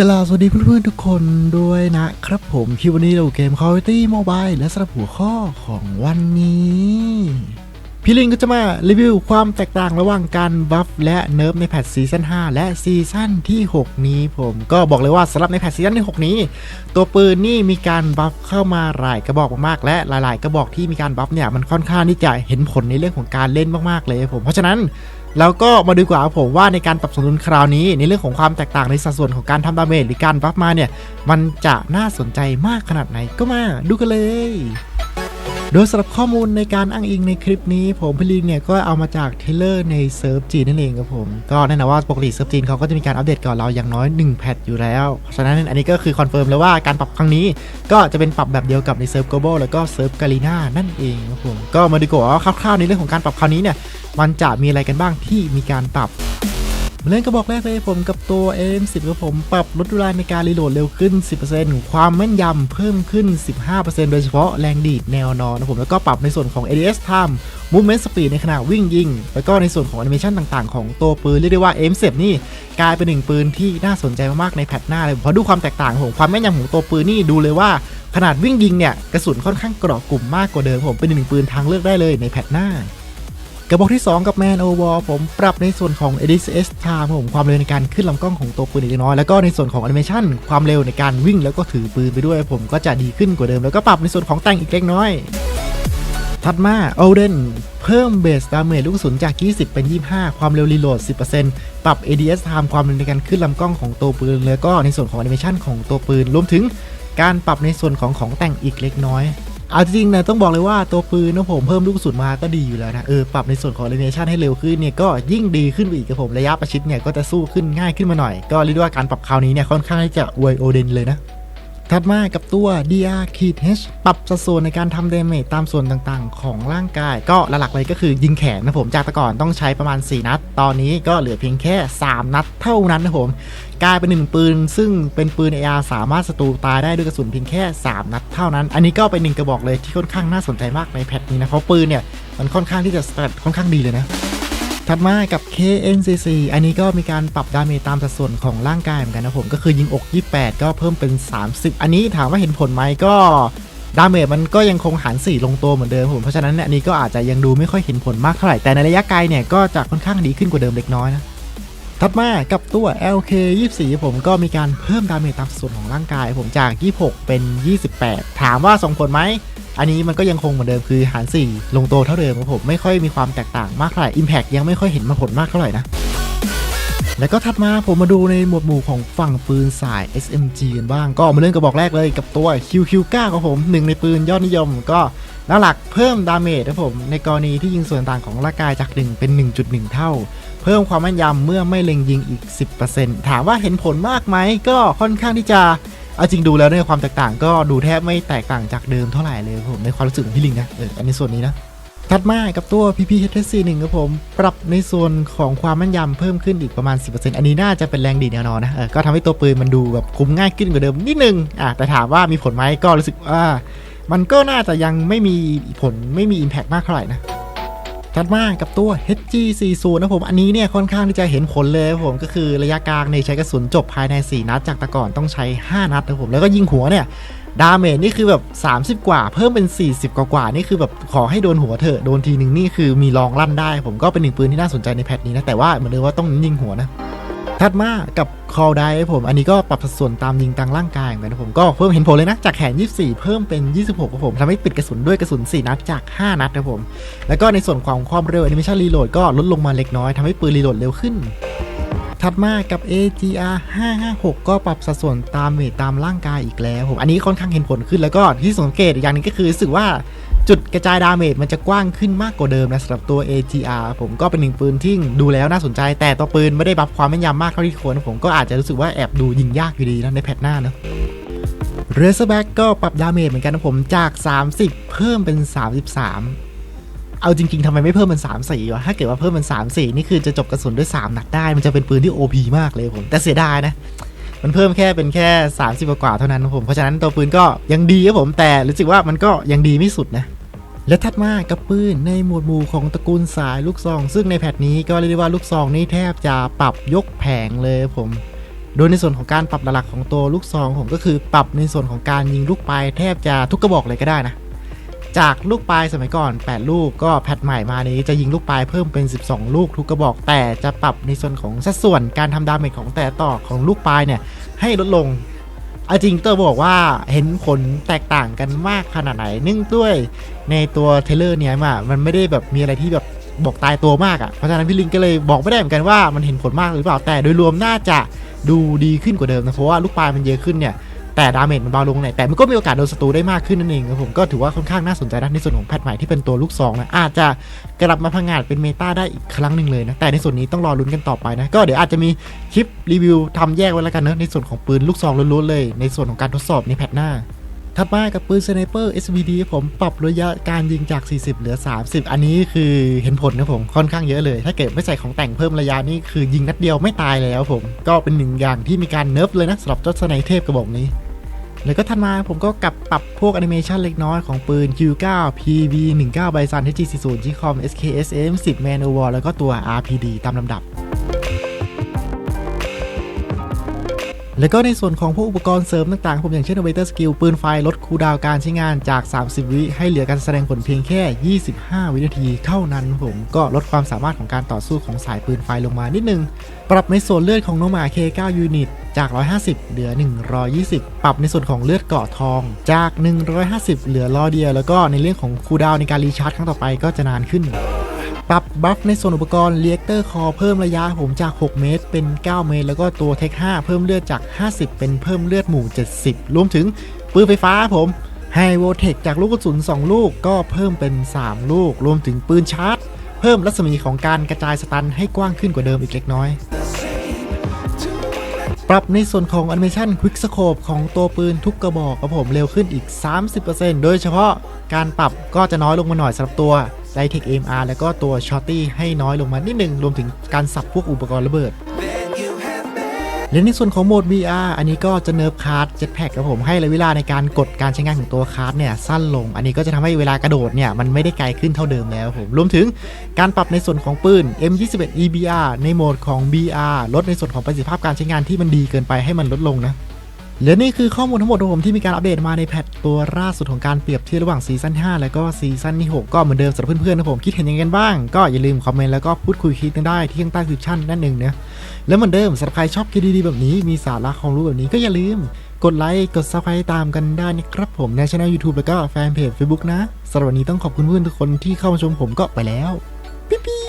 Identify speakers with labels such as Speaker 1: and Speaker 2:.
Speaker 1: กล่าวสวัสดีเพื่อนๆทุกคนด้วยนะครับผมคลิปวันนี้เราเกม Call of Duty Mobile และสำหรับหัวข้อของวันนี้ พี่ลิงก็จะมารีวิวความแตกต่างระหว่างการบัฟและเนิร์ฟในแพทซีซั่น5 และซีซั่นที่ 6 นี้ผมก็บอกเลยว่าสำหรับในแพทซีซั่นที่ 6 นี้ ตัวปืนนี่มีการบัฟเข้ามาหลายกระบอกมากๆ และหลาย ๆ กระบอกที่มีการบัฟเนี่ยมันค่อนข้างที่จะเห็นผลในเรื่องของการเล่นมากๆเลยผมเพราะฉะนั้น แล้วก็มาดูกว่าผมว่าในการปรับสมดุลคราวนี้ ในเรื่องของความแตกต่างในสัดส่วนของการทำดาเมจหรือการบัฟมาเนี่ย มันจะน่าสนใจมากขนาดไหนก็มาดูกันเลยโดยสำหรับข้อมูลในการอ้างอิงในคลิปนี้ ผมพี่ลิงเนี่ยก็เอามาจากเทเลอร์ในเซิร์ฟจีนนั่นเองครับผม ก็แน่นอนว่าปกติเซิร์ฟจีนเขาก็จะมีการอัปเดตก่อนเราอย่างน้อย 1 แพทอยู่แล้ว เพราะฉะนั้นอันนี้ก็คือคอนเฟิร์มแล้วว่าการปรับครั้งนี้ก็จะเป็นปรับแบบเดียวกับในเซิร์ฟ global แล้วก็เซิร์ฟกาลีน่านั่นเองครับผม ก็มาดูก่อนว่าคร่าวๆในเรื่องของการปรับคราวนี้เนี่ย มันจะมีอะไรกันบ้างที่มีการปรับเล่นกระบอกแรกเลยผมกับตัว AM10 ครับผมปรับลดเวลาในการรีโหลดเร็วขึ้น 10%ความแม่นยำเพิ่มขึ้น 15%โดยเฉพาะแรงดีดแนวนอนนะผมแล้วก็ปรับในส่วนของ ADS time movement speed ในขณะวิ่งยิง แล้วก็ในส่วนของแอนิเมชันต่างๆ ของตัวปืน เรียกได้ว่า AM10 นี่กลายเป็นหนึ่งปืนที่น่าสนใจมากๆในแพทหน้าเลยเพราะดูความแตกต่างของความแม่นยำของตัวปืนนี่ดูเลยว่าขนาดวิ่งยิงเนี่ยกระสุนค่อนข้างเกราะกลุ่มมากกว่าเดิมผมเป็นหนึ่งปืนทางเลือกได้เลยในแพทหน้า กระบอกที่ 2 กับ Man o v a r ผมปรับในส่วนของ ADS Time ผมความเร็วในการขึ้นลำกล้องของตัวปืนอีกน้อย แล้วก็ในส่วนของ Animation ความเร็วในการวิ่งแล้วก็ถือปืนไปด้วย ผมก็จะดีขึ้นกว่าเดิม แล้วก็ปรับในส่วนของแต่งอีกเล็กน้อย ถัดมา o d e n เพิ่มเบสดาเมจลูกกระสุนจาก 20 เป็น 25 ความเร็วรีโหลด 10%ปรับ ADS Time ความเร็วในการขึ้นลำกล้องของตัวปืนแล้วก็ในส่วนของ Animation ของตัวปืนรวมถึงการปรับในส่วนของของแต่งอีกเล็กน้อย เอาจริงๆนะต้องบอกเลยว่าตัวปืนนะผมเพิ่มลูกกระสุนมาก็ดีอยู่แล้วนะเออปรับในส่วนของเรเนชั่นให้เร็วขึ้นเนี่ยก็ยิ่งดีขึ้นไปอีกครับผมระยะประชิดเนี่ยก็จะสู้ขึ้นง่ายขึ้นมาหน่อย ก็เรียกได้ว่าการปรับคราวนี้เนี่ยค่อนข้างที่จะอวยโอเดนเลยนะ ถัดมากับตัว DR k H ปรับสัดส่วนในการทำเดเมจตามส่วนต่างๆ ของร่างกาย ก็หลักๆเลยก็คือยิงแขนนะผมจากแต่ก่อนต้องใช้ประมาณ 4 นัด ตอนนี้ก็เหลือเพียงแค่ 3 นัดเท่านั้นนะผมกลายเป็นหนึ่งปืน ซึ่งเป็นปืน AR สามารถศัตรูตายได้ด้วยกระสุนเพียงแค่ 3 นัดเท่านั้น อันนี้ก็เป็นหนึ่งกระบอกเลยที่ค่อนข้างน่าสนใจมากในแพทนี้นะเพราะปืนเนี่ยมันค่อนข้างที่จะสเตตค่อนข้างดีเลยนะ ถัดมากับ KNCC อันนี้ก็มีการปรับดาเมจตามสัดส่วนของร่างกายเหมือนกันนะผมก็คือยิงอก 28 ก็เพิ่มเป็น 30 อันนี้ถามว่าเห็นผลไหมก็ดาเมจมันก็ยังคงหาร4ลงตัวเหมือนเดิมผมเพราะฉะนั้นเนี่ยอันนี้ก็อาจจะยังดูไม่ค่อยเห็นผลมากเท่าไหร่แต่ในระยะไกลเนี่ยก็จะค่อนข้างดีขึ้นกว่าเดิมเล็กน้อยนะถัดมากับตัว LK 24 ผมก็มีการเพิ่มดาเมจตามสัดส่วนของร่างกาย ผมจาก 26 เป็น 28 ถามว่าส่งผลไหม อันนี้มันก็ยังคงเหมือนเดิมคือหาร 4 ลงโตเท่าเดิมครับผมไม่ค่อยมีความแตกต่างมากเท่าไหร่ Impact ยังไม่ค่อยเห็นมาผลมากเท่าไหร่นะแล้วก็ถัดมาผมมาดูในหมวดหมู่ของฝั่งปืนสาย SMG กันบ้าง ก็มาเริ่มกระบอกแรกเลยกับตัว QQ9 ครับผมหนึ่งในปืนยอดนิยมก็หลักเพิ่มดาเมจครับผม ในกรณีที่ยิงส่วนต่างของร่างกายจาก 1 เป็น 1.1 เท่า เพิ่มความแม่นยำเมื่อไม่เล็งยิงอีก 10%ถามว่าเห็นผลมากไหมก็ค่อนข้างที่จะ เอาจริงดูแล้วในความแตกต่างก็ดูแทบไม่แตกต่างจากเดิมเท่าไหร่เลยผมในความรู้สึกของพี่ลิงนะเอออันนี้ส่วนนี้นะถัดมากับตัว PPHC1 ครับผม ปรับในส่วนของความแม่นยำเพิ่มขึ้นอีกประมาณ 10%อันนี้น่าจะเป็นแรงดีแนวนอนนะเออก็ทำให้ตัวปืนมันดูแบบคุ้มง่ายขึ้นกว่าเดิมนิดนึงอะแต่ถามว่ามีผลไหมก็รู้สึกว่า มันก็น่าจะยังไม่มีผลไม่มี Impact มากเท่าไหร่นะ ถัดมากับตัว HG40 นะผม อันนี้เนี่ยค่อนข้างที่จะเห็นผลเลยผมก็คือระยะกลางในใช้กระสุนจบภายใน 4 นัด จากแต่ก่อนต้องใช้ 5 นัดนะผม แล้วก็ยิงหัวเนี่ยดาเมจนี่คือแบบ 30 กว่า เพิ่มเป็น 40 กว่ากว่านี่คือแบบขอให้โดนหัวเถอะโดนทีหนึ่งนี่คือมีรองลั่นได้ ผมก็เป็นหนึ่งปืนที่น่าสนใจในแพทนี้นะแต่ว่าเหมือนเดิมว่าต้องยิงหัวนะ ถัดมากับ call die ผม อันนี้ก็ปรับสัดส่วนตามยิงตามร่างกายเหมือนกันนะผมก็เพิ่มเห็นผลเลยนะ จากแขน 24 เพิ่มเป็น 26ครับผมทำให้ปิดกระสุนด้วยกระสุน 4 นัดจาก 5 นัดครับผม แล้วก็ในส่วนของความเร็ว animation reload ก็ลดลงมาเล็กน้อยทำให้ปืนรีโหลดเร็วขึ้นถัดมากับ AGR 556 ก็ปรับสัดส่วนตามเวทตามร่างกายอีกแล้วผม อันนี้ค่อนข้างเห็นผลขึ้นแล้วก็ที่สังเกตอย่างหนึงก็คือรู้สึกว่า จุดกระจายดาเมจมันจะกว้างขึ้นมากกว่าเดิมนะสำหรับตัว AGR ผมก็เป็นหนึ่งปืนที่ดูแล้วน่าสนใจ แต่ตัวปืนไม่ได้บัฟความแม่นยำมากเท่าที่ควรผมก็อาจจะรู้สึกว่าแอบดูยิงยากอยู่ดีนะในแพทหน้าเนอะเรเซอร์แบ็กก็ปรับดาเมจเหมือนกันนะผมจาก 30 เพิ่มเป็น 33เอาจริงๆทำไมไม่เพิ่มเป็น3 4วะ ถ้าเกิดว่าเพิ่มเป็น3 4 นี่คือจะจบกระสุนด้วย 3 นัดได้ มันจะเป็นปืนที่ OP มากเลยผม แต่เสียดายนะ มันเพิ่มแค่เป็นแค่ 30 กว่าเท่านั้นนะผม เพราะฉะนั้นตัวปืนก็ยังดีครับผม แต่รู้สึกว่ามันก็ยังดีไม่สุดนะ และถัดมากับปืนในหมวดหมู่ของตระกูลสายลูกซอง ซึ่งในแพทนี้ก็เรียกได้ว่าลูกซองนี่แทบจะปรับยกแผงเลยผม โดยในส่วนของการปรับหลักของตัวลูกซองผมก็คือปรับในส่วนของการยิงลูกปลายแทบจะทุกกระบอกเลยก็ได้นะ จากลูกปลายสมัยก่อน 8 ลูกก็แพทใหม่มานี้จะยิงลูกปลายเพิ่มเป็น 12 ลูกทุกกระบอก แต่จะปรับในส่วนของสัดส่วนการทำดาเมจของแต่ต่อของลูกปลายเนี่ยให้ลดลง เอาจริงเตอร์บอกว่าเห็นผลแตกต่างกันมากขนาดไหนเนื่องด้วยในตัวเทเลอร์เนี่ยมามันไม่ได้แบบมีอะไรที่แบบบอกตายตัวมากอะ่ะเพราะฉะนั้นพี่ลิงก็เลยบอกไม่ได้เหมือนกันว่ามันเห็นผลมากหรือเปล่าแต่โดยรวมน่าจะดูดีขึ้นกว่าเดิมนะเพราะว่าลูกปลายมันเยอะขึ้นเนี่ย แต่ดาเมจมันเบาลงหน่อยแต่มันก็มีโอกาสโดนศัตรูได้มากขึ้นนั่นเองครับผมก็ถือว่าค่อนข้างน่าสนใจนะในส่วนของแพทใหม่ที่เป็นตัวลูกซองนะอาจจะกลับมาพังงาดเป็นเมตาได้อีกครั้งหนึ่งเลยนะแต่ในส่วนนี้ต้องรอลุ้นกันต่อไปนะก็เดี๋ยวอาจจะมีคลิปรีวิวทำแยกไว้แล้วกันเนอะในส่วนของปืนลูกซองล้วนๆเลย ในส่วนของการทดสอบในแพทหน้าถัดมากับปืนสไนเปอร์ SVD ผมปรับระยะการยิงจาก 40 เหลือ 30 อันนี้คือเห็นผลนะผมค่อนข้างเยอะเลย ถ้าเกิดไม่ใส่ของแต่งเพิ่มระยะนี่คือยิงนัดเดียวไม่ตายแล้วผม ก็เป็นหนึ่งอย่างที่มีการเนิร์ฟเลยนะสำหรับเจ้าสไนเทพกระบอกนี้ แล้วก็ถัดมาผมก็กลับปรับพวกแอนิเมชันเล็กน้อยของปืน Q9 PV 19 Bison HG40 Gcom SKS M10 Man o w a r แล้วก็ตัว RPD ตามลำดับ แล้วก็ในส่วนของพวกอุปกรณ์เสริมต่างๆ ผมอย่างเช่น Avator Skill ปืนไฟลดคูดาวการใช้งานจาก 30 วิให้เหลือการแสดงผลเพียงแค่ 25 วินาทีเท่านั้นผมก็ลดความสามารถของการต่อสู้ของสายปืนไฟลงมานิดนึง ปรับในส่วนเลือดของโนมา K9 ยูนิตจาก 150 เหลือ 120 ปรับในส่วนของเลือดเกาะทอง จาก 150 เหลือรอเดียว แล้วก็ในเรื่องของคูดาวในการรีชาร์จครั้งต่อไปก็จะนานขึ้น ปรับบัฟในส่วนอุปกรณ์เรียกเตอร์คอเพิ่มระยะผมจาก 6 เมตร เป็น 9 เมตร แล้วก็ตัวเทค 5 เพิ่มเลือดจาก 50 เป็นเพิ่มเลือดหมู่ 70 รวมถึงปืนไฟฟ้าผมไฮโวเทคจากลูกกระสุน 2 ลูกก็เพิ่มเป็น 3 ลูก รวมถึงปืนชาร์จ เพิ่มรัศมีของการกระจายสตันให้กว้างขึ้นกว่าเดิมอีกเล็กน้อยปรับในส่วนของ Animation Quick Scope ของตัวปืนทุกกระบอกครับผมเร็วขึ้นอีก 30%โดยเฉพาะการปรับก็จะน้อยลงมาหน่อยสำหรับตัว l i t e c h AMR แล้วก็ตัว Shorty ให้น้อยลงมานิดนึง รวมถึงการสับพวกอุปกรณ์ระเบิดและในส่วนของโหมด VR อันนี้ก็จะเนิร์ฟคาร์ดเจ็ตแพ็กครับผมให้ระยะเวลาในการกดการใช้งานของตัวคาร์ดเนี่ยสั้นลง อันนี้ก็จะทำให้เวลากระโดดเนี่ยมันไม่ได้ไกลขึ้นเท่าเดิมแล้วผมรวมถึงการปรับในส่วนของปืน M21 EBR ในโหมดของ BR ลดในส่วนของประสิทธิภาพการใช้งานที่มันดีเกินไปให้มันลดลงนะ และนี่คือข้อมูลทั้งหมดของผมที่มีการอัปเดตมาในแพทตัวล่าสุดของการเปรียบเทียบระหว่างซีซั่น5 แล้วก็ซีซั่นที่ 6 ก็เหมือนเดิมสำหรับเพื่อนๆนะผมคิดเห็นยังไงบ้าง ก็อย่าลืมคอมเมนต์แล้วก็พูดคุยคิดกันได้ที่ข้างใต้คลิปชั่นนั่นเองนะแล้วเหมือนเดิมสำหรับใครชอบคลิปดีๆแบบนี้มีสาระความรู้แบบนี้ก็อย่าลืม กดไลค์กดซับสไครต์ตามกันได้นะครับผมในช่อง YouTube แล้วก็แฟนเพจ Facebook นะสำหรับวันนี้ต้องขอบคุณเพื่อนทุกคนที่เข้ามาชมผมก็ไปแล้วปิ๊